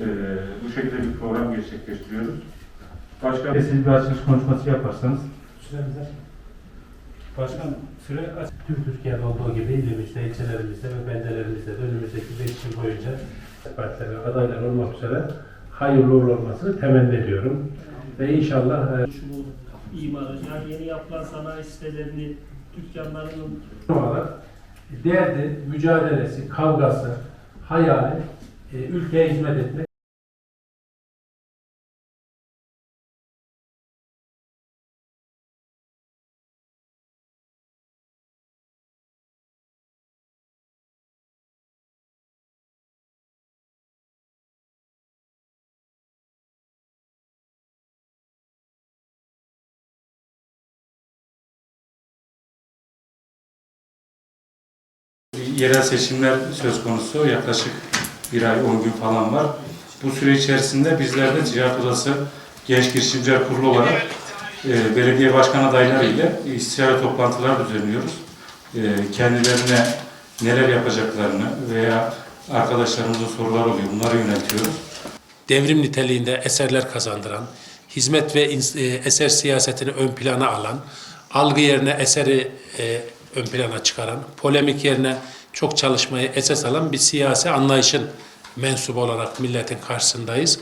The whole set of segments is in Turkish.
e, bu şekilde bir program gerçekleştiriyoruz. Başka Siz bir açılış konuşması yaparsanız. Süremize. Başkan süre Tüm Türkiye'de olduğu gibi ilimizde, ilçelerimizde ve beldelerimizde de önümüzdeki 5 yıl boyunca partilerin adaylar olmak üzere hayırlı uğurlu olmasını temenni ediyorum. Ve inşallah e, imarı, yani yeni yapılan sanayi sitelerini, dükkanlarının derdi, mücadelesi, kavgası, hayali ülkeye hizmet etmek. Yerel seçimler söz konusu. Yaklaşık bir ay, 10 gün falan var. Bu süre içerisinde bizler de Ticaret Odası Genç Girişimciler Kurulu olarak e, belediye başkan adayları ile istişare toplantılar düzenliyoruz. E, kendilerine neler yapacaklarını veya arkadaşlarımızın sorular oluyor. Bunları yöneltiyoruz. devrim niteliğinde eserler kazandıran, hizmet ve e, eser siyasetini ön plana alan, algı yerine eseri e, ön plana çıkaran, polemik yerine çok çalışmayı esas alan bir siyasi anlayışın mensubu olarak milletin karşısındayız.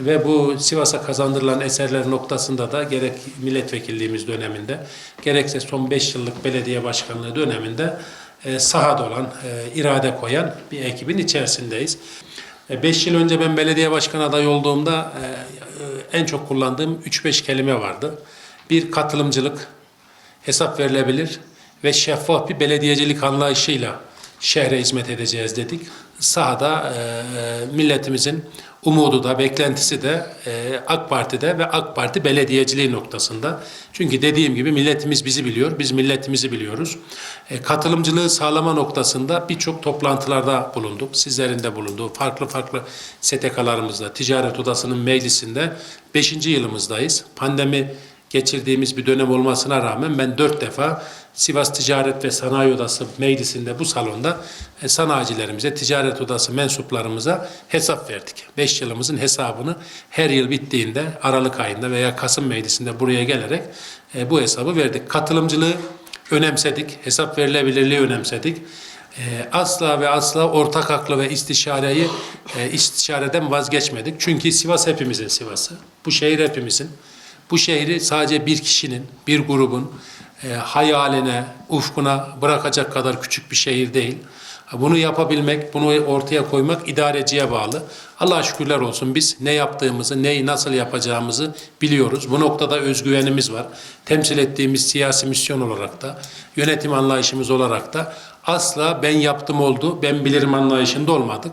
Ve bu Sivas'a kazandırılan eserler noktasında da gerek milletvekilliğimiz döneminde gerekse son 5 yıllık belediye başkanlığı döneminde e, sahada olan, e, irade koyan bir ekibin içerisindeyiz. 5 yıl önce ben belediye başkanı adayı olduğumda e, e, en çok kullandığım 3-5 kelime vardı. Bir katılımcılık, hesap verilebilir ve şeffaf bir belediyecilik anlayışıyla şehre hizmet edeceğiz dedik. Sahada e, e, milletimizin umudu da, beklentisi de e, AK Parti'de ve AK Parti belediyeciliği noktasında. Çünkü dediğim gibi milletimiz bizi biliyor, biz milletimizi biliyoruz. E, katılımcılığı sağlama noktasında birçok toplantılarda bulunduk. Sizlerin de bulunduğu farklı farklı STK'larımızda, Ticaret Odası'nın meclisinde 5. yılımızdayız. Pandemi geçirdiğimiz bir dönem olmasına rağmen ben dört defa Sivas Ticaret ve Sanayi Odası meclisinde bu salonda e, sanayicilerimize, ticaret odası mensuplarımıza hesap verdik. Beş yılımızın hesabını her yıl bittiğinde Aralık ayında veya Kasım meclisinde buraya gelerek e, bu hesabı verdik. Katılımcılığı önemsedik, hesap verilebilirliği önemsedik. E, asla ve asla ortak aklı ve istişareyi istişareden vazgeçmedik. Çünkü Sivas hepimizin Sivas'ı. Bu şehir hepimizin. Bu şehri sadece bir kişinin, bir grubun e, hayaline, ufkuna bırakacak kadar küçük bir şehir değil. Bunu yapabilmek, bunu ortaya koymak idareciye bağlı. Allah'a şükürler olsun biz ne yaptığımızı, neyi nasıl yapacağımızı biliyoruz. Bu noktada özgüvenimiz var. Temsil ettiğimiz siyasi misyon olarak da, yönetim anlayışımız olarak da asla ben yaptım oldu, ben bilirim anlayışında olmadık.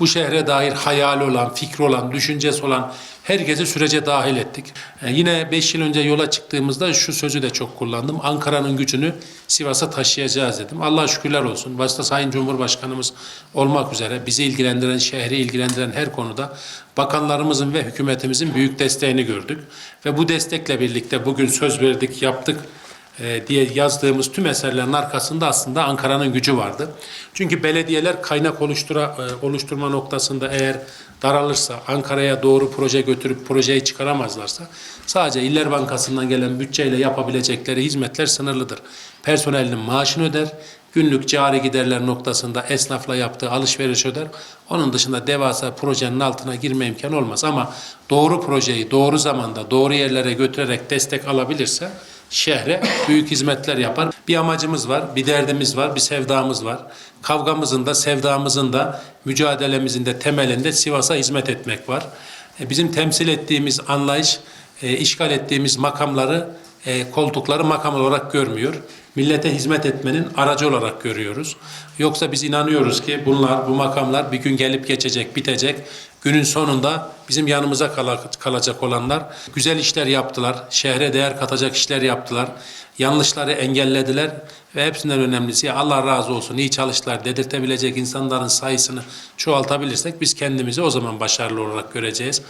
Bu şehre dair hayali olan, fikri olan, düşüncesi olan herkesi sürece dahil ettik. Ee, yine 5 yıl önce yola çıktığımızda şu sözü de çok kullandım. Ankara'nın gücünü Sivas'a taşıyacağız dedim. Allah şükürler olsun. Başta Sayın Cumhurbaşkanımız olmak üzere bizi ilgilendiren, şehri ilgilendiren her konuda bakanlarımızın ve hükümetimizin büyük desteğini gördük. Ve bu destekle birlikte bugün söz verdik, yaptık e, diye yazdığımız tüm eserlerin arkasında aslında Ankara'nın gücü vardı. Çünkü belediyeler kaynak oluştura, e, oluşturma noktasında eğer daralırsa, Ankara'ya doğru proje götürüp projeyi çıkaramazlarsa sadece İller Bankası'ndan gelen bütçeyle yapabilecekleri hizmetler sınırlıdır. Personelinin maaşını öder, günlük cari giderler noktasında esnafla yaptığı alışveriş öder. Onun dışında devasa projenin altına girme imkanı olmaz. Ama doğru projeyi doğru zamanda doğru yerlere götürerek destek alabilirse şehre büyük hizmetler yapar. Bir amacımız var, bir derdimiz var, bir sevdamız var. Kavgamızın da, sevdamızın da, mücadelemizin de temelinde Sivas'a hizmet etmek var. E, Bizim temsil ettiğimiz anlayış, e, işgal ettiğimiz makamları, e, koltukları makam olarak görmüyor. Millete hizmet etmenin aracı olarak görüyoruz. Yoksa biz inanıyoruz ki bunlar, bu makamlar bir gün gelip geçecek, bitecek. Günün sonunda bizim yanımıza kala- kalacak olanlar güzel işler yaptılar, şehre değer katacak işler yaptılar, yanlışları engellediler ve hepsinden önemlisi Allah razı olsun iyi çalıştılar dedirtebilecek insanların sayısını çoğaltabilirsek biz kendimizi o zaman başarılı olarak göreceğiz.